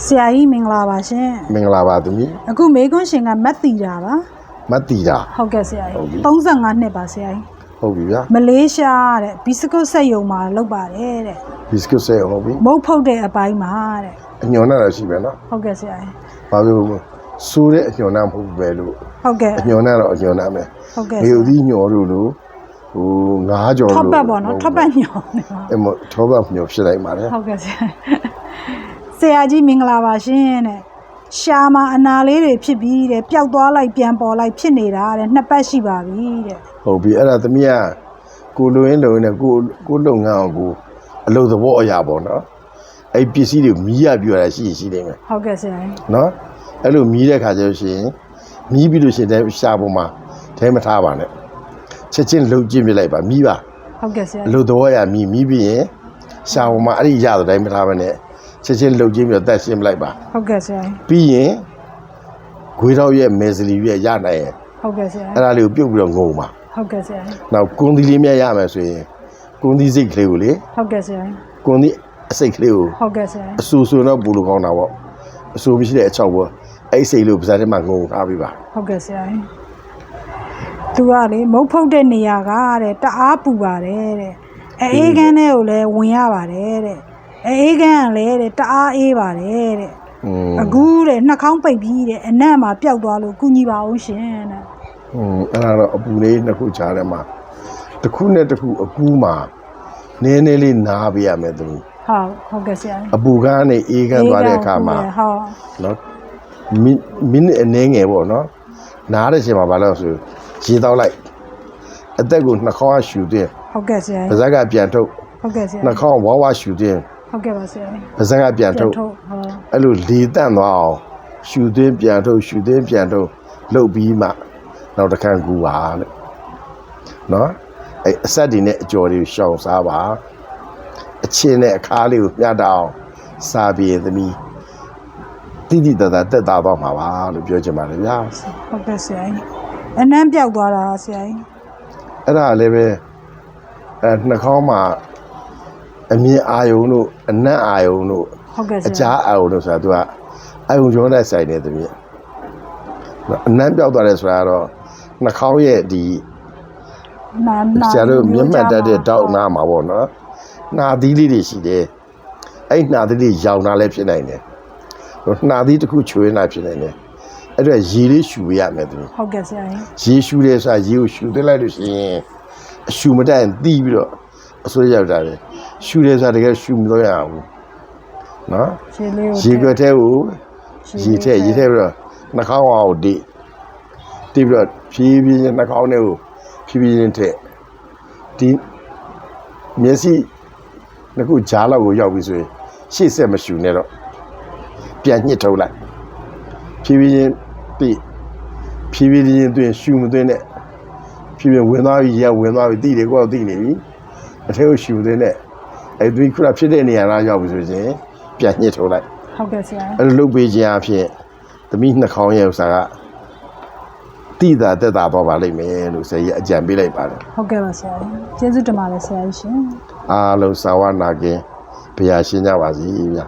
ဆရာကြီးမင်္ဂလာပါရှင်မင်္ဂလာပါသမီးအခုမေခွန်းရှင်ကမတ်တီတာပါမတ်တီတာဟုတ်ကဲ့ဆရာဟုတ်ပြီကြီး35နှစ်ပါဆရာကြီးဟုတ်ပြီဗျာမလေးရှားတဲ့ဘီစကွတ်ဆက်ယုံမှာလုပ်ပါတယ်တဲ့ဘီစကွတ်ဆဲဟုတ်ပြီမုတ်ဖုတ်တဲ့အပိုင်းမှာတဲ့အညော်နာတော့ရှိပဲနော်ဟုတ်ကဲ့ဆရာကြီးဘာလို့ဆိုးတဲ့အညော်နာမဟုတ်ပဲလို့ဟုတ်ကဲ့အညော်နာတော့အညော်နာမယ်ဟုတ်ကဲ့မေဦးသီးညော်လို့လို့ဟိုငါးကြော်လို့ထောက်ပတ်ပေါ့နော်ထောက်ပတ်ညောင်းနေပါအဲ့မထောပတ်ညော်ဖြစ်လိုက်ပါလေဟုတ်ကဲ့ဆရာ ဆရာကြီးမင်္ဂလာပါရှင်တဲ့ရှာမှာအနာလေးတွေဖြစ်ပြီးတဲ့ပျောက်သွားလိုက်ပြန်ပေါ်လိုက်ဖြစ်နေတာတဲ့နှစ်ပတ်ရှိပါပြီတဲ့ဟုတ်ပြီအဲ့ဒါသမီးကကိုလိုရင်းလိုရင်းနဲ့ကိုကိုလုပ်ငန်းအောင်ကိုအလုပ်သဘောအရာပေါ့နော်အဲ့ပစ္စည်းတွေမီးရပြရတာရှိရင်ရှိနေမယ်ဟုတ်ကဲ့ဆရာကြီးနော်အဲ့လိုမီးတဲ့ခါကျလို့ရှိရင်မီးပြီးလို့ရှိရင်တည်းရှာပေါ်မှာထဲမထားပါနဲ့ချက်ချင်းလှုပ်ကြည့်ပြလိုက်ပါမီးပါဟုတ်ကဲ့ဆရာအလို့တော့ရမီးမီးပြီးရင်ရှာပေါ်မှာအဲ့ဒီရတဲ့တိုင်းမထားပါနဲ့ ချက်ချင်းလှုပ်ကြည့်ပြီးတော့တက်ရှင်းပလိုက်ပါဟုတ်ကဲ့ဆရာကြီးပြီးရင်ဂွေးတော့ရဲ့မဲစလီရဲ့ရနိုင်ရင်ဟုတ်ကဲ့ဆရာအဲ့ဒါလေးကိုပြုတ်ပြီးတော့ငုံပါဟုတ်ကဲ့ဆရာကြီးနောက်ကွန်သီလေးမြတ်ရမယ်ဆိုရင်ကွန်သီစိတ်ကလေးကိုလေဟုတ်ကဲ့ဆရာကြီးကွန်သီအစိတ်ကလေးကိုဟုတ်ကဲ့ဆရာကြီးအဆူဆူတော့ပူလို့ကောင်းတာပေါ့အဆူမရှိတဲ့အချောက်ပေါ့အဲ့ဒီစိတ်လေးကိုပါးစပ်ထဲမှာငုံထားပြီးပါဟုတ်ကဲ့ဆရာကြီးသူကလေမုတ်ဖုတ်တဲ့နေရာကတဲ့တအားပူပါတယ်တဲ့အဲအေးကန်းထဲကိုလည်းဝင်ရပါတယ်တဲ့ အေးကန်းကလည်းတဲ့တအားအေးပါတယ်တဲ့အခုတဲ့နှာခေါင်းပိတ်ပြီးတဲ့အနံ့မှာပျောက်သွားလို့ကုညီပါဦးရှင်တဲ့ဟိုအဲ့ဒါတော့အပူလေးနှစ်ခုကြားထဲမှာတစ်ခုနဲ့တစ်ခုအကူမှာနည်းနည်းလေးနားပေးရမယ်သူဟုတ်ဟုတ်ကဲ့ဆရာအပူကနေအေးကန်းသွားတဲ့အခါမှာဟုတ်နော်မင်းအနေငယ်ပေါ့နော်နားတဲ့အချိန်မှာဘာလို့ဆိုရေတောက်လိုက်အသက်ကိုနှာခေါင်းကရှူသွင်းဟုတ်ကဲ့ဆရာပါးစပ်ကပြန်ထုတ်ဟုတ်ကဲ့ဆရာနှာခေါင်းဝါးဝါးရှူသွင်း ဟုတ်ကဲ့ပါဆရာကြီးပါးစပ်ကပြန်ထုတ်ဟုတ်အဲ့လိုလေတန့်သွားအောင်ရှူသွင်းပြန်ထုတ်ရှူသွင်းပြန်ထုတ်လှုပ်ပြီးမှနောက်တစ်ခါကူပါတဲ့နော်အဲ့အဆက်တွေနဲ့အကျော်တွေကိုရှောင်စားပါအချင်းနဲ့အခါလေးကိုမျှတအောင်စားပြီးရင်သမီးတိတိတတ်တာတက်တာတော့မှာပါလို့ပြောချင်ပါတယ်ဗျာဟုတ်ကဲ့ဆရာကြီးအနံ့ပျောက်သွားတာဆရာကြီးအဲ့ဒါလည်းပဲအဲနှာခေါင်းမှာ အမြင်အာယုံတို့အနက်အာယုံတို့ဟုတ်ကဲ့ဆအရာကြာအာယုံတို့ဆိုတာသူကအာယုံကျော်တဲ့ဆိုင်နေသမီးအနမ်းပြောက်သွားတယ်ဆိုတာကတော့နှာခေါင်းရဲ့ဒီနာနာဆရာတို့မျက်မှန်တက်တဲ့တောက်နာမှာပေါ့နော်နှာသီးလေးတွေရှိတယ်အဲ့နှာသီးလေးရောင်တာလည်းဖြစ်နိုင်တယ်နှာသီးတစ်ခုချွေးနေတာဖြစ်နိုင်တယ်အဲ့တော့ရေလေးရှူပေးရမယ်သမီးဟုတ်ကဲ့ဆရာကြီးရေရှူတယ်ဆိုတာရေကိုရှူသွင်းလိုက်လို့ရှိရင်အရှူမတက်ရင်တီးပြီးတော့အစိုးရရောက်တာလေ ရှူတယ်ဆိုတာတကယ်ရှူမလို့ရအောင်နော်ရေလေးကိုရေခွက်ထဲကိုရေထဲရေထဲပြီးတော့နှာခေါင်းအောင်တိတိပြီးတော့ဖြည်းဖြည်းချင်းနှာခေါင်းထဲကိုဖြည်းဖြည်းချင်းထည့်ဒီမျက်စိနှစ်ခုဂျားလောက်ကိုရောက်ပြီဆိုရင်ရှေ့ဆက်မရှူနဲ့တော့ပြန်ညှစ်ထုတ်လိုက်ဖြည်းဖြည်းချင်းတိဖြည်းဖြည်းချင်းတွင်ရှူမသွင်းနဲ့ဖြည်းဖြည်းဝင်သွားပြီရဝင်သွားပြီတိတယ်ကိုယ်ကတိနေပြီအထဲကိုရှူသွင်းနဲ့ အဲ့ဒီခုနဖြစ်တဲ့နေရာလားရောက်ပြီဆိုရင်ပြန်ညှစ်ထုတ်လိုက်ဟုတ်ကဲ့ဆရာကြီးအဲ့လိုလုပ်ပေးခြင်းအဖြစ်သမီးနှာခေါင်းရဲ့ဥစ္စာကတိတာတက်တာတော့ပါလိမ့်မယ်လို့ဆရာကြီးအကြံပေးလိုက်ပါတယ်ဟုတ်ကဲ့ပါဆရာကြီးကျေးဇူးတင်ပါတယ်ဆရာကြီးရှင်အားလုံးစာဝနာကင်ဘုရားရှင်းကြပါစေဗျာ